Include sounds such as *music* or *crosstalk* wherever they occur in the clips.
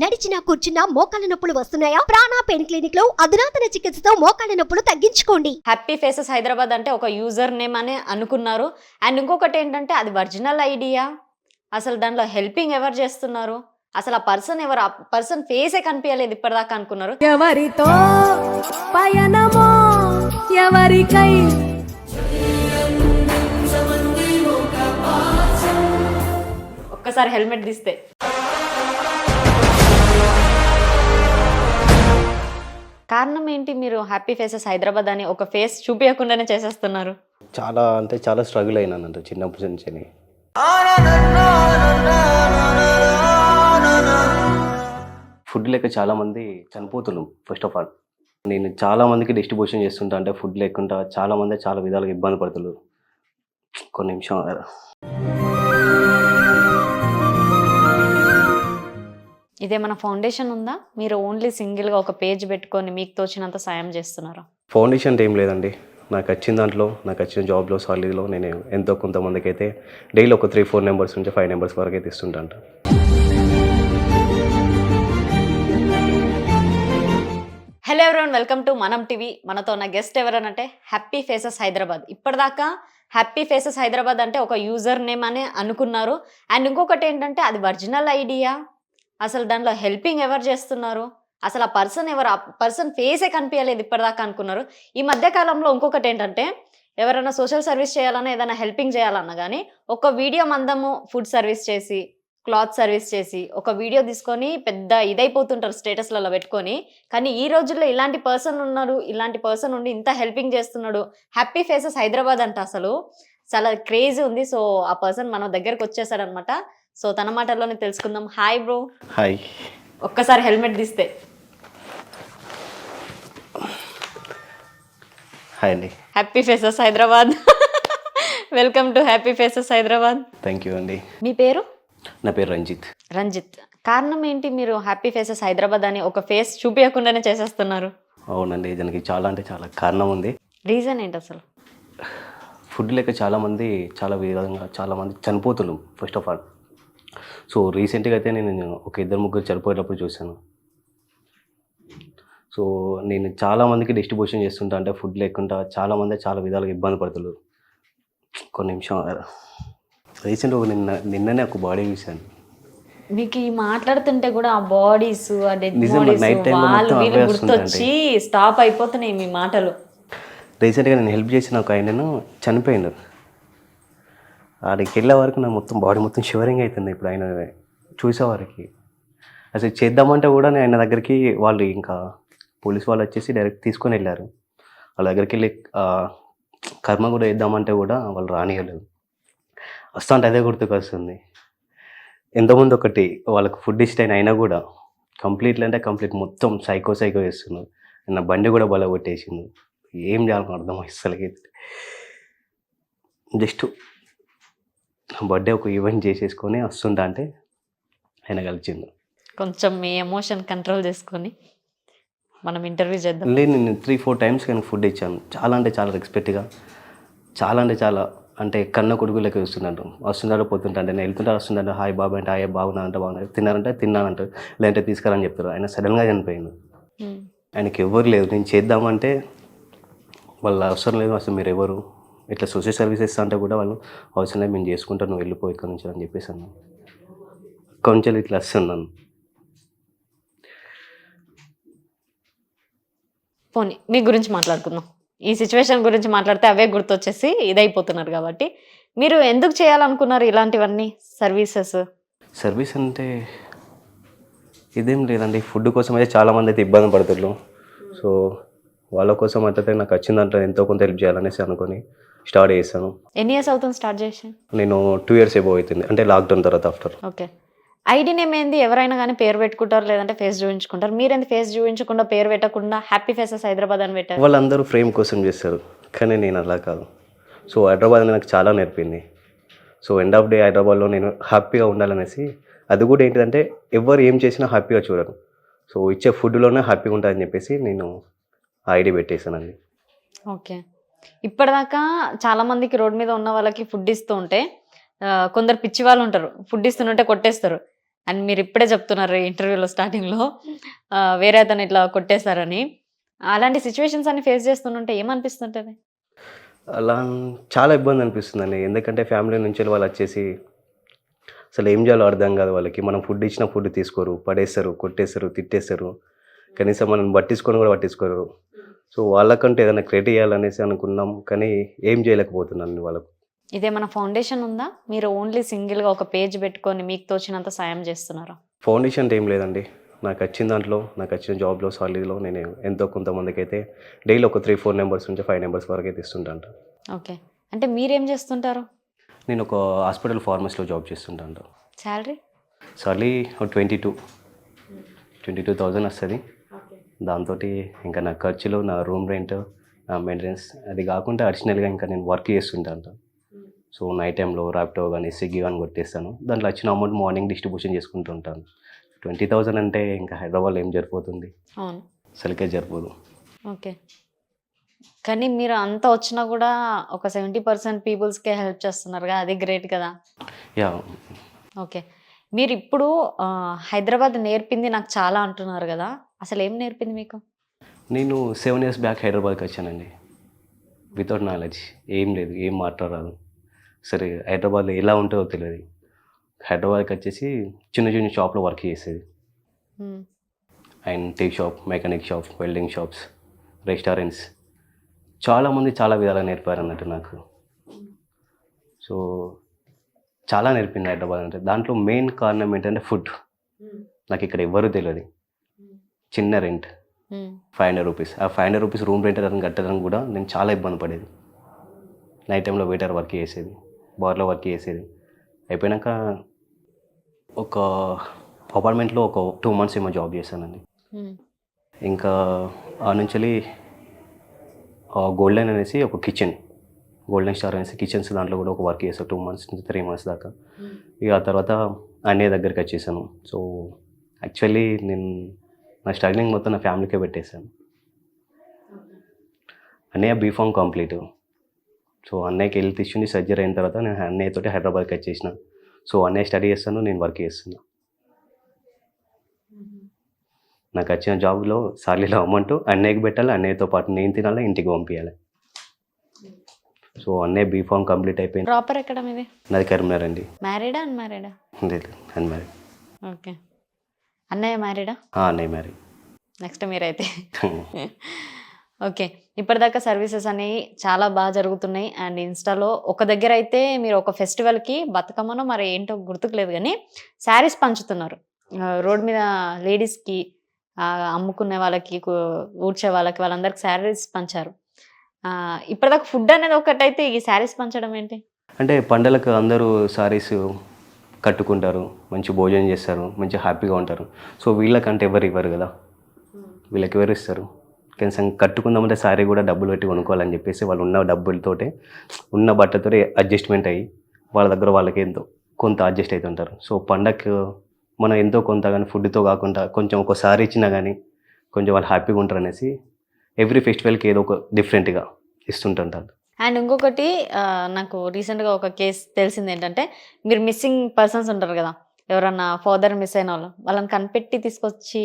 నడిచినా కూర్చున్నా మోకాళ్ళ నొప్పులు వస్తున్నాయా? ప్రాణా పెయిన్ క్లినిక్లో అధునాతన చికిత్సతో మోకాళ్ళ నొప్పులు తగ్గించుకోండి. హ్యాపీ ఫేసెస్ హైదరాబాద్ అంటే ఒక యూజర్ నేమ్ అని అనుకున్నారు. అండ్ ఇంకొకటి ఏంటంటే అది ఒరిజినల్ ఐడియా అసలు దాంట్లో హెల్పింగ్ ఎవరు చేస్తున్నారు? అసలు ఆ పర్సన్ ఎవరు? ఆ పర్సన్ ఫేసే కనిపించలేదు ఇప్పటిదాకా అనుకున్నారు. ఎవరితో పయనమో ఎవరికై ఒక్కసారి హెల్మెట్ తీస్తే. కారణం ఏంటి? మీరు హ్యాపీ ఫేసెస్ హైదరాబాద్ అని ఒక ఫేస్ చూపించకుండానే చేసేస్తున్నారు. చాలా అంటే చాలా స్ట్రగుల్ అయినానంట చిన్నప్పటి నుంచి ఫుడ్ లేక చాలా మంది చనిపోతున్నాం ఫస్ట్ ఆఫ్ ఆల్ నేను చాలా మందికి డిస్ట్రిబ్యూషన్ చేస్తుంటా అంటే ఫుడ్ లేకుండా చాలా మంది చాలా విధాలుగా ఇబ్బంది పడుతున్నారు. కొన్ని నిమిషం ఇదేమైనా ఫౌండేషన్ ఉందా? మీరు ఓన్లీ సింగిల్గా ఒక పేజ్ పెట్టుకొని మీకు తోచినంత సాయం చేస్తున్నారా? ఫౌండేషన్ ఏం లేదండి. నాకు వచ్చిన దాంట్లో నాకు వచ్చిన జాబ్లో సాలరీలో నేను ఎంతో కొంతమందికి అయితే డైలీ ఒక త్రీ ఫోర్ నెంబర్స్ నుంచి ఫైవ్ నెంబర్స్ వరకు అయితే ఇస్తుంటాంట hello everyone welcome to Manam TV మనతో ఉన్న గెస్ట్ ఎవరనంటే హ్యాపీ ఫేసెస్ హైదరాబాద్ ఇప్పటిదాకా హ్యాపీ ఫేసెస్ హైదరాబాద్ అంటే ఒక యూజర్ నేమ్ అని అనుకున్నారు. అండ్ ఇంకొకటి ఏంటంటే అది ఒరిజినల్ ఐడియా అసలు దాంట్లో హెల్పింగ్ ఎవరు చేస్తున్నారు? అసలు ఆ పర్సన్ ఎవరు? ఆ పర్సన్ ఫేసే కనిపించలేదు ఇప్పటిదాకా అనుకున్నారు. ఈ మధ్య కాలంలో ఇంకొకటి ఏంటంటే ఎవరైనా సోషల్ సర్వీస్ చేయాలన్నా ఏదైనా హెల్పింగ్ చేయాలన్నా కానీ ఒక వీడియో మందము ఫుడ్ సర్వీస్ చేసి క్లాత్ సర్వీస్ చేసి ఒక వీడియో తీసుకొని పెద్ద ఇదైపోతుంటారు స్టేటస్లలో పెట్టుకొని. కానీ ఈ రోజుల్లో ఇలాంటి పర్సన్ ఉన్నారు ఇలాంటి పర్సన్ ఉండి ఇంత హెల్పింగ్ చేస్తున్నాడు. హ్యాపీ ఫేసెస్ హైదరాబాద్ అంట అసలు. చాలా క్రేజీ ఉంది. సో ఆ పర్సన్ మన దగ్గరకు వచ్చేసాడనమాట. సో తన మాటల్లోనే తెలుసుకుందాం. హాయ్ బ్రో హాయ్ ఒక్కసారి హెల్మెట్ తీస్తే హాయ్ అండి happy faces Hyderabad welcome to happy faces Hyderabad thank you అండి మీ పేరు? నా పేరు రంజిత్. రంజిత్. కారణం ఏంటి మీరు హ్యాపీ ఫేసెస్ హైదరాబాద్ అని ఒక ఫేస్ చూపించకుండానే చేసేస్తున్నారు? అవునండి దానికి చాలా అంటే చాలా కారణం ఉంది. రీజన్ ఏంటి అసలు? ఫుడ్ లేక చాలామంది చాలా విధంగా చాలామంది చనిపోతున్నాం ఫస్ట్ ఆఫ్ ఆల్ సో రీసెంట్గా అయితే నేను ఒక ఇద్దరు ముగ్గురు చనిపోయేటప్పుడు చూశాను. సో నేను చాలా మందికి డిస్ట్రిబ్యూషన్ చేస్తుంటా అంటే ఫుడ్ లేకుండా చాలామంది చాలా విధాలుగా ఇబ్బంది పడుతున్నారు. కొన్ని నిమిషం ఆగరా. రీసెంట్ ఒక నిన్న నిన్ననే ఒక బాడీ చూశాను. మీకు ఈ మాట్లాడుతుంటే కూడా ఆ బాడీస్ ఆ డెడ్ బాడీస్ వాళ్ళు వీళ్ళు గుర్తొచ్చి స్టాప్ అయిపోతున్నాయి మీ మాటలు. రీసెంట్గా నేను హెల్ప్ చేసిన ఒక ఆయనను చనిపోయిండు ఆడికి వెళ్ళే వరకు నా మొత్తం బాడీ మొత్తం షివరింగ్ అవుతుంది ఇప్పుడు ఆయన చూసేవారికి అసలు చేద్దామంటే కూడా నేను ఆయన దగ్గరికి వాళ్ళు ఇంకా పోలీస్ వాళ్ళు వచ్చేసి డైరెక్ట్ తీసుకొని వెళ్ళారు. వాళ్ళ దగ్గరికి వెళ్ళి కర్మ కూడా వేద్దామంటే కూడా వాళ్ళు రానియలేదు. వస్తా అంటే అదే గుర్తుకొస్తుంది. ఎంతమంది ఒకటి వాళ్ళకి ఫుడ్ ఇష్టం అయినా కూడా కంప్లీట్లీ అంటే కంప్లీట్ మొత్తం సైకో సైకో చేస్తున్నారు. నా బండి కూడా బల కొట్టేసింది ఏం చేయాలని అర్థం అసలుకి జస్ట్ బర్త్డే ఒక ఈవెంట్ చేసేసుకొని వస్తుంటా అంటే ఆయన కలిసిండు. కొంచెం మీ ఎమోషన్ కంట్రోల్ చేసుకొని మనం ఇంటర్వ్యూ చేద్దాం. లేదు నేను త్రీ ఫోర్ టైమ్స్ కానీ ఫుడ్ ఇచ్చాను. చాలా అంటే చాలా రెస్పెక్ట్గా చాలా అంటే చాలా అంటే కన్న కొడుకు లెక్క చూస్తున్నాడు వస్తున్నాడు పోతుంటా అంటే నేను వెళ్తుంటా వస్తుంటే హాయ్ బాబు అంటే హాయ్ బాగున్నా అంటే బాగున్నా తిన్నారంటే తిన్నానంటే. లేదంటే తీసుకురని చెప్తారు. ఆయన సడన్గా చనిపోయింది. ఆయనకి ఎవరు లేదు నేను చేద్దామంటే వాళ్ళ అవసరం లేదు. అసలు మీరు ఎవరు? ఇట్లా సోషల్ సర్వీస్ ఇస్తా అంటే కూడా వాళ్ళు అవసరం లేదు మేము చేసుకుంటాం నువ్వు వెళ్ళిపో ఇక్కడ నుంచి అని చెప్పేసి అన్నాను. కొంచెం ఇట్లా వస్తున్నాను పోనీ మీ గురించి మాట్లాడుకుందాం. ఈ సిచ్యువేషన్ గురించి మాట్లాడితే అవే గుర్తొచ్చేసి ఇదైపోతున్నారు కాబట్టి. మీరు ఎందుకు చేయాలనుకున్నారు ఇలాంటివన్నీ సర్వీసెస్ సర్వీస్ అంటే ఇదేం లేదండి ఫుడ్ కోసం అయితే చాలామంది అయితే ఇబ్బంది పడుతున్నారు సో వాళ్ళ కోసం అయితే నాకు వచ్చిన దాంట్లో ఎంతో కొంత హెల్ప్ చేయాలనేసి అనుకొని స్టార్ట్ చేశాను. ఎన్ని ఇయర్స్ అవుతుంది స్టార్ట్ చేసి? నేను టూ ఇయర్స్ ఎబో అవుతుంది. అంటే లాక్డౌన్ తర్వాత ఆఫ్టర్ ఓకే. ఐడి నేమ్ ఏంది? ఎవరైనా కానీ పేరు పెట్టుకుంటారు లేదంటే ఫేస్ చూపించుకుంటారు. మీరేంది ఫేస్ చూపించకుండా పేరు పెట్టకుండా హ్యాపీ ఫేసెస్ హైదరాబాద్ అని పెట్టారు? వాళ్ళందరూ ఫ్రేమ్ కోసం చేస్తారు. కానీ నేను అలా కాదు. సో హైదరాబాద్ నాకు చాలా నేర్పింది. సో ఎండ్ ఆఫ్ డే హైదరాబాద్లో నేను హ్యాపీగా ఉండాలనేసి అది కూడా ఏంటిదంటే ఎవరు ఏం చేసినా హ్యాపీగా చూడరు. సో ఇచ్చే ఫుడ్లోనే హ్యాపీగా ఉంటుందని చెప్పేసి నేను ఐడి పెట్టేశానండి. ఓకే. ఇప్పటిదాకా చాలా మందికి రోడ్ మీద ఉన్న వాళ్ళకి ఫుడ్ ఇస్తూ ఉంటే కొందరు పిచ్చి వాళ్ళు ఉంటారు. ఫుడ్ ఇస్తుంటే కొట్టేస్తారు. అండ్ మీరు ఇప్పుడే చెప్తున్నారు ఇంటర్వ్యూలో స్టార్టింగ్లో వేరే అతను ఇట్లా కొట్టేశారని. అలాంటి సిచ్యువేషన్స్ అన్ని ఫేస్ చేస్తుంటే ఏమనిపిస్తుంటుంది? అలా చాలా ఇబ్బంది అనిపిస్తుందండి. ఎందుకంటే ఫ్యామిలీ నుంచి వాళ్ళు వచ్చేసి అసలు ఏం చేయాలో అర్థం కాదు వాళ్ళకి. మనం ఫుడ్ ఇచ్చిన ఫుడ్ తీసుకోరు పడేస్తారు కొట్టేస్తారు తిట్టేస్తారు. కనీసం మనం పట్టించుకొని కూడా పట్టించుకోరు. సో వాళ్ళకంటే ఏదైనా క్రియేట్ చేయాలనేసి అనుకున్నాం కానీ ఏం చేయలేకపోతున్నాను వాళ్ళకు. ఇదే మన ఫౌండేషన్ ఉందా? మీరు ఓన్లీ సింగిల్గా ఒక పేజ్ పెట్టుకొని మీకు తోచినంత సాయం చేస్తున్నారా? ఫౌండేషన్ అంటే ఏం లేదండి. నాకు వచ్చిన దాంట్లో నాకు వచ్చిన జాబ్లో సాలరీలో నేను ఎంతో కొంతమందికి అయితే డైలీ ఒక త్రీ ఫోర్ నెంబర్స్ నుంచి ఫైవ్ నెంబర్స్ వరకు అయితే ఇస్తుంటాను ఓకే. అంటే మీరేం చేస్తుంటారు? నేను ఒక హాస్పిటల్ ఫార్మసీలో జాబ్ చేస్తుంటాను salary salary twenty two twenty two thousand వస్తుంది. దాంతో ఇంకా నా ఖర్చులు నా రూమ్ రెంట్ నా మెయింటెనెన్స్ అది కాకుండా అడిషనల్గా ఇంకా నేను వర్క్ చేస్తుంటాను. సో నైట్ టైంలో ర్యాప్టో కానీ స్విగ్గీ కానీ కొట్టేస్తాను. దాంట్లో వచ్చిన అమౌంట్ మార్నింగ్ డిస్ట్రిబ్యూషన్ చేసుకుంటూ ఉంటాను. ట్వంటీ థౌజండ్ అంటే ఇంకా హైదరాబాద్లో ఏం సరిపోతుంది అవును. అసలుకే సరిపోదు ఓకే. కానీ మీరు అంత వచ్చినా కూడా ఒక సెవెంటీ పర్సెంట్ పీపుల్స్కే హెల్ప్ చేస్తున్నారు కదా అది గ్రేట్ కదా. Yeah okay. మీరు ఇప్పుడు హైదరాబాద్ నేర్పింది నాకు చాలా అంటున్నారు కదా. అసలు ఏం నేర్పింది మీకు? నేను సెవెన్ ఇయర్స్ బ్యాక్ హైదరాబాద్కి వచ్చానండి. వితౌట్ నాలెడ్జ్ ఏం లేదు ఏం మాట్లాడరాదు. సరే హైదరాబాద్లో ఎలా ఉంటుందో తెలియదు. హైదరాబాద్కి వచ్చేసి చిన్న చిన్న షాప్లో వర్క్ చేసేది. And tea shop mechanic shop welding shops restaurants. చాలామంది చాలా విధాలుగా నేర్పారు అన్నట్టు నాకు. సో చాలా నేర్పింది హైదరాబాద్ అంటే. దాంట్లో మెయిన్ కారణం ఏంటంటే ఫుడ్. నాకు ఇక్కడ ఎవ్వరూ తెలియదు. చిన్న రెంట్. Five hundred rupees. ఆ five hundred rupees room rent అతను కట్టడానికి కూడా నేను చాలా ఇబ్బంది పడేది. నైట్ టైంలో వెయిటర్ వర్క్ చేసేది బార్లో వర్క్ చేసేది. అయిపోయినాక ఒక అపార్ట్మెంట్లో ఒక టూ మంత్స్ ఏమో జాబ్ చేశానండి. ఇంకా ఆ నుంచి గోల్డెన్ అనేసి ఒక కిచెన్ గోల్డెన్ స్టార్ అనేసి కిచెన్స్ దాంట్లో కూడా ఒక వర్క్ చేశాను టూ మంత్స్ నుంచి త్రీ మంత్స్ దాకా. ఇక ఆ తర్వాత అన్నయ్య దగ్గరికి వచ్చేసాను. సో యాక్చువల్లీ నేను నా స్ట్రగ్లింగ్ మొత్తం నా ఫ్యామిలీకే పెట్టేశాను. అన్నయ్య బీఫామ్ కంప్లీట్ సో అన్నయ్యకి హెల్త్ ఇష్యూని సర్జరీ అయిన తర్వాత నేను అన్నయ్యతోటి హైదరాబాద్కి వచ్చేసిన. సో అన్నయ్య స్టడీ చేస్తాను నేను వర్క్ చేస్తున్నా. నాకు వచ్చిన జాబ్లో సాలీలో అమౌంట్ అన్నయ్యకి పెట్టాలి అన్నయ్యతో పాటు నేను తినాలి ఇంటికి పంపించాలి. సో అన్నయ్య బీఫామ్ కంప్లీట్ అయిపోయింది. ప్రాపర్ ఎక్కడ మీది? నాది కరీంనగర్ అండి. మ్యారీడా అన్ మ్యారీడా లేదు అన్మ్యారీ ఓకే అన్నయ్య మ్యారీడా? అన్నయ్య మ్యారీ. నెక్స్ట్ మీరైతే. *laughs* ఓకే. ఇప్పటిదాకా సర్వీసెస్ అనేవి చాలా బాగా జరుగుతున్నాయి. అండ్ ఇన్స్టాలో ఒక దగ్గర అయితే మీరు ఒక ఫెస్టివల్కి బతుకమ్మనో మరి ఏంటో గుర్తుకులేదు కానీ శారీస్ పంచుతున్నారు. రోడ్ మీద లేడీస్కి అమ్ముకునే వాళ్ళకి ఊడ్చే వాళ్ళకి వాళ్ళందరికి శారీస్ పంచారు. ఇప్పటిదాకా ఫుడ్ అనేది ఒకటైతే ఈ శారీస్ పంచడం ఏంటి? అంటే పండలకు అందరూ సారీస్ కట్టుకుంటారు మంచి భోజనం చేస్తారు మంచి హ్యాపీగా ఉంటారు. సో వీళ్ళకంటే ఎవరు ఇవ్వరు కదా? వీళ్ళకి ఎవరు ఇస్తారు? కనీసం కట్టుకుందామంటే సారీ కూడా డబ్బులు పెట్టి కొనుక్కోవాలని చెప్పేసి వాళ్ళు ఉన్న డబ్బులతోటే ఉన్న బట్టతో అడ్జస్ట్మెంట్ అయ్యి వాళ్ళ దగ్గర వాళ్ళకి ఎంతో కొంత అడ్జస్ట్ అవుతుంటారు సో పండగ మనం ఎంతో కొంత కానీ ఫుడ్తో కాకుండా కొంచెం ఒకసారి ఇచ్చినా కానీ కొంచెం వాళ్ళు హ్యాపీగా ఉంటారు అనేసి ఎవ్రీ ఫెస్టివల్కి ఏదో ఒక డిఫరెంట్గా ఇస్తుంటుంటారు. అండ్ ఇంకొకటి నాకు రీసెంట్గా ఒక కేసు తెలిసింది ఏంటంటే మీరు మిస్సింగ్ పర్సన్స్ ఉంటారు కదా ఎవరన్నా ఫాదర్ మిస్ అయిన వాళ్ళు వాళ్ళని కనిపెట్టి తీసుకొచ్చి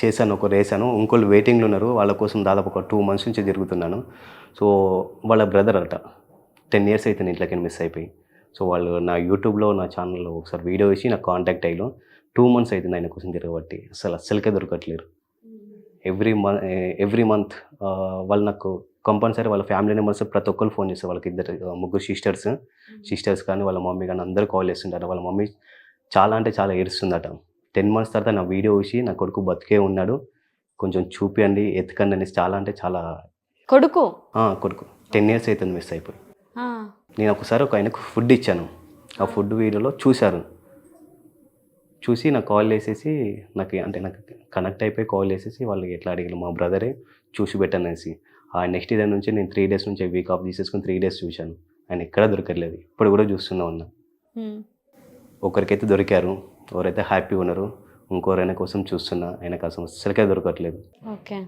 చేశాను ఒక రేసాను. ఇంకోళ్ళు వెయిటింగ్లో ఉన్నారు వాళ్ళ కోసం దాదాపు ఒక టూ మంత్స్ నుంచి తిరుగుతున్నాను. సో వాళ్ళ బ్రదర్ అట టెన్ ఇయర్స్ అయితే ఇంట్లోకి మిస్ అయిపోయి. సో వాళ్ళు నా యూట్యూబ్లో నా ఛానల్లో ఒకసారి వీడియో వేసి నాకు కాంటాక్ట్ అయ్యారు. టూ మంత్స్ అవుతుంది ఆయన కోసం తిరగబట్టి. అసలు అస్సలకే దొరకట్లేరు. ఎవ్రీ మంత్ ఎవ్రీ మంత్ వాళ్ళు నాకు కంపల్సరీ వాళ్ళ ఫ్యామిలీ మెంబర్స్ ప్రతి ఒక్కరు ఫోన్ చేస్తారు. వాళ్ళకి ఇద్దరు ముగ్గురు సిస్టర్స్. సిస్టర్స్ కానీ వాళ్ళ మమ్మీ కానీ అందరూ కాల్ చేస్తుంటారు. వాళ్ళ మమ్మీ చాలా అంటే చాలా ఏడుస్తుందట. టెన్ మంత్స్ తర్వాత నా వీడియో చూసి నా కొడుకు బతికే ఉన్నాడు. కొంచెం చూపియండి ఎత్తుకండి అనేసి చాలా అంటే చాలా కొడుకు? కొడుకు. టెన్ ఇయర్స్ అవుతుంది మిస్ అయిపోయి. నేను ఒకసారి ఒక ఆయనకు ఫుడ్ ఇచ్చాను. ఆ ఫుడ్ వీడియోలో చూశారు. చూసి నాకు కాల్ చేసేసి నాకు అంటే నాకు కనెక్ట్ అయిపోయి కాల్ చేసేసి వాళ్ళు ఎట్లా అడిగారు మా బ్రదరే చూసి పెట్టనేసి ఆ నెక్స్ట్ డే నుంచి నేను త్రీ డేస్ నుంచి వీక్ ఆఫ్ తీసేసుకుని త్రీ డేస్ చూశాను. ఆయన ఎక్కడా దొరకట్లేదు. ఇప్పుడు కూడా చూస్తూనే ఉన్నా. ఒకరికైతే దొరికారు ఎవరైతే హ్యాపీగా ఉన్నారు ఇంకోరైనా కోసం చూస్తున్నా ఆయన కోసం అసలుకే దొరకట్లేదు. ఓకే.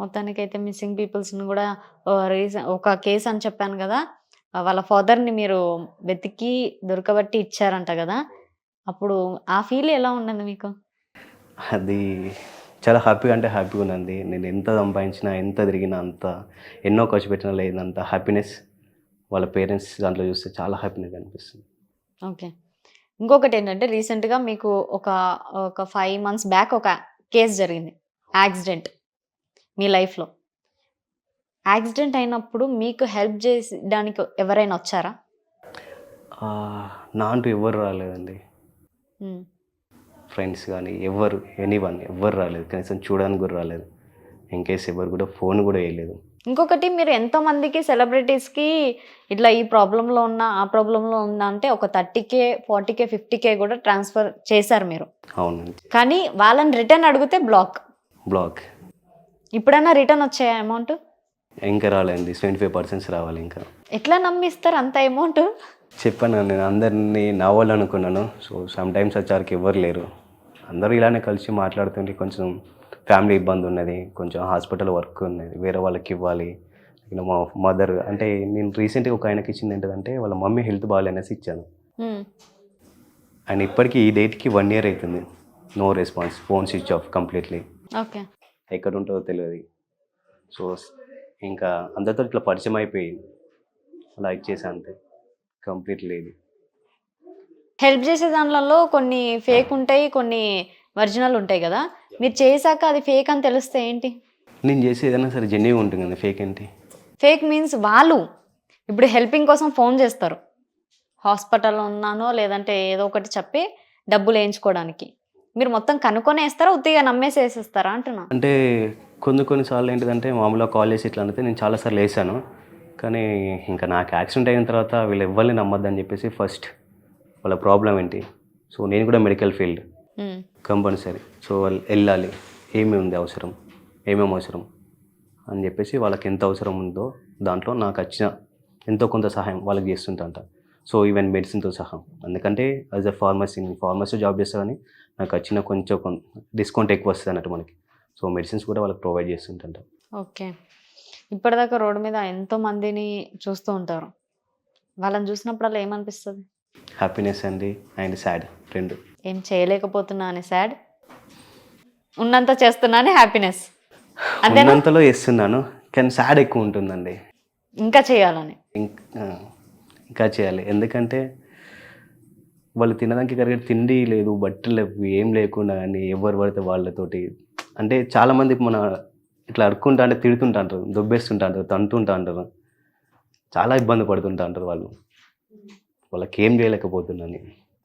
మొత్తానికైతే మిస్సింగ్ పీపుల్స్ని కూడా ఒక కేసు అని చెప్పాను కదా వాళ్ళ ఫాదర్ని మీరు వెతికి దొరకబట్టి ఇచ్చారంట కదా అప్పుడు ఆ ఫీల్ ఎలా ఉన్నది మీకు? అది చాలా హ్యాపీగా అంటే హ్యాపీగా ఉన్నది నేను ఎంత సంపాదించినా ఎంత తిరిగినా అంత ఎన్నో ఖర్చు పెట్టినా లేదంత హ్యాపీనెస్ వాళ్ళ పేరెంట్స్ దాంట్లో చూస్తే చాలా హ్యాపీనెస్ అనిపిస్తుంది. ఓకే. ఇంకొకటి ఏంటంటే రీసెంట్గా మీకు ఒక ఒక ఫైవ్ మంత్స్ బ్యాక్ ఒక కేసు జరిగింది. యాక్సిడెంట్ మీ లైఫ్లో. యాక్సిడెంట్ అయినప్పుడు మీకు హెల్ప్ చేసడానికి ఎవరైనా వచ్చారా? నా అంటూ ఎవరు రాలేదండి. ఫ్రెండ్స్ కానీ ఎవరు ఎనీ వన్ ఎవరు రాలేదు. కనీసం చూడడానికి కూడా రాలేదు. ఇన్ కేస్ ఎవరు కూడా ఫోన్ కూడా వేయలేదు. ఇంకొకటి మీరు ఎంతో మందికి సెలబ్రిటీస్కి ఇట్లా ఈ ప్రాబ్లంలో ఉన్న ఆ ప్రాబ్లంలో ఉన్న అంటే ఒక thirty K forty K fifty K కూడా ట్రాన్స్ఫర్ చేశారు మీరు. అవునండి. కానీ వాళ్ళని రిటర్న్ అడిగితే బ్లాక్ బ్లాక్ ఇప్పుడైనా రిటర్న్ వచ్చాయా అమౌంట్ ఇంకా రాలేదండి. సెవెంటీ ఫైవ్ పర్సెంట్స్ రావాలి ఇంకా. ఎట్లా నమ్మిస్తారు అంత అమౌంట్ చెప్పాను నేను అందరినీ నా వాళ్ళు అనుకున్నాను సో సమ్ టైమ్స్ వచ్చారికి ఎవరు లేరు. అందరూ ఇలానే కలిసి మాట్లాడుతుంటే కొంచెం ఫ్యామిలీ ఇబ్బంది ఉన్నది కొంచెం హాస్పిటల్ వర్క్ ఉన్నది వేరే వాళ్ళకి ఇవ్వాలి. మా మదర్ అంటే నేను రీసెంట్గా ఒక ఆయనకి ఇచ్చింది ఏంటంటే వాళ్ళ మమ్మీ హెల్త్ బాగాలేనేసి ఇచ్చాను. ఆయన ఇప్పటికీ ఈ డేట్కి వన్ ఇయర్ అవుతుంది. No response phone switch off completely okay ఎక్కడ ఉంటుందో తెలియదు. సో ఇంకా అందరితో ఇట్లా పరిచయం అయిపోయింది లైక్ చేసా అంతే. కంప్లీట్ లేదు. హెల్ప్ చేసే దాంట్లో కొన్ని ఫేక్ ఉంటాయి కొన్ని ఒరిజినల్ ఉంటాయి కదా. మీరు చేశాక అది ఫేక్ అని తెలిస్తే ఏంటి? నేను చేసి ఏదైనా సరే జెన్యున్ ఉంటుంది కదా ఫేక్ ఏంటి? ఫేక్ మీన్స్ వాళ్ళు ఇప్పుడు హెల్పింగ్ కోసం ఫోన్ చేస్తారు. హాస్పిటల్లో ఉన్నానో లేదంటే ఏదో ఒకటి చెప్పి డబ్బులు వేయించుకోవడానికి. మీరు మొత్తం కనుక్కొని వేస్తారా ఉత్తిగా నమ్మేసి వేసేస్తారా అంటున్నా? అంటే కొన్ని కొన్నిసార్లు ఏంటిదంటే మామూలుగా కాల్ చేసి ఇట్లా అంటే నేను చాలాసార్లు వేసాను కానీ ఇంకా నాకు యాక్సిడెంట్ అయిన తర్వాత వీళ్ళు ఎవరిని నమ్మొద్దని చెప్పేసి ఫస్ట్ వాళ్ళ ప్రాబ్లం ఏంటి? సో నేను కూడా మెడికల్ ఫీల్డ్ కంపల్సరీ. సో వాళ్ళు వెళ్ళాలి. ఏమి ఉంది అవసరం? ఏమేమి అవసరం? అని చెప్పేసి వాళ్ళకి ఎంత అవసరం ఉందో దాంట్లో నాకు వచ్చిన ఎంతో కొంత సహాయం వాళ్ళకి చేస్తుంటంట. సో ఈవెన్ మెడిసిన్తో సహా. ఎందుకంటే as a pharmacy pharmacy job చేస్తానని నాకు వచ్చిన కొంచెం డిస్కౌంట్ ఎక్కువ వస్తుంది అన్నట్టు మనకి. సో మెడిసిన్స్ కూడా వాళ్ళకి ప్రొవైడ్ చేస్తుంటంట. ఓకే ఇప్పటిదాకా రోడ్డు మీద ఎంతో మందిని చూస్తూ ఉంటారు. వాళ్ళని చూసినప్పుడల్లా ఏమనిపిస్తుంది? హ్యాపీనెస్ అండి అండ్ సాడ్ రెండు. ఏం చేయలేకపోతున్నా అని సాడ్ ఉన్నంత చేస్తున్నా అని హ్యాపీనెస్ అంతేనా? ఉన్నంతలో చేస్తున్నాను కానీ సాడ్ ఎక్కువ ఉంటుందండి. ఇంకా చేయాలని. ఇంకా ఇంకా చేయాలి. ఎందుకంటే వాళ్ళు తినడానికి కరెక్ట్ తిండి లేదు బట్టలు లేవు ఏం లేకుండా కానీ ఎవరు పడితే వాళ్ళతోటి. అంటే చాలామంది మన ఇట్లా అడుక్కుంటా అంటే తిడుతుంటా అంటారు దొబ్బేస్తుంటా అంటారు తంటుంటా అంటారు చాలా ఇబ్బంది పడుతుంటా అంటారు వాళ్ళు. వాళ్ళకి ఏం చేయలేకపోతున్నాను.